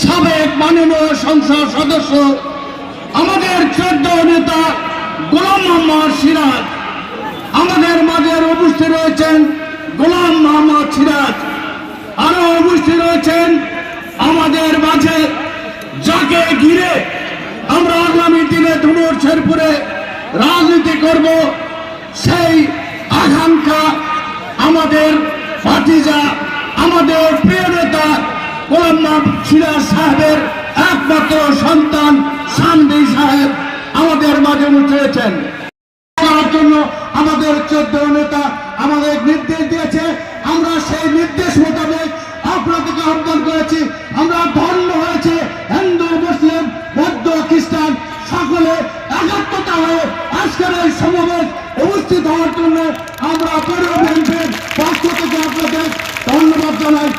সাবেক মাননীয় সংসদ সদস্য, আমাদের চোদ্দ নেতা গোলাম মোহাম্মদ সিরাজ। আমাদের মাঝে উপস্থিত রয়েছেন গোলাম মোহাম্মদ সিরাজ। আরও উপস্থিত রয়েছেন আমাদের মাঝে যাকে ঘিরে আমরা আগামী দিনে ধুনুর শেরপুরে রাজনীতি করব, সেই আকাঙ্ক্ষা আমাদের ভাতিজা, আমাদের মোহাম্মদ সিরাজ সাহেবের একমাত্র সন্তান সানবি সাহেব আমাদের মাঝে উঠেছেন। জন্য আমাদের চোদ্দ নেতা আমাদের নির্দেশ দিয়েছে। আমরা সেই নির্দেশ মোতাবেক আপনাদেরকে আহ্বান করেছি। আমরা ধন্য হয়েছে হিন্দু, মুসলিম, বৌদ্ধ, খ্রিস্টান সকলে একাত্মতা হয়ে আজকের এই সমাবেশ উপস্থিত হওয়ার জন্য আমরা পরিবার পক্ষ থেকে আপনাদের ধন্যবাদ জানাই।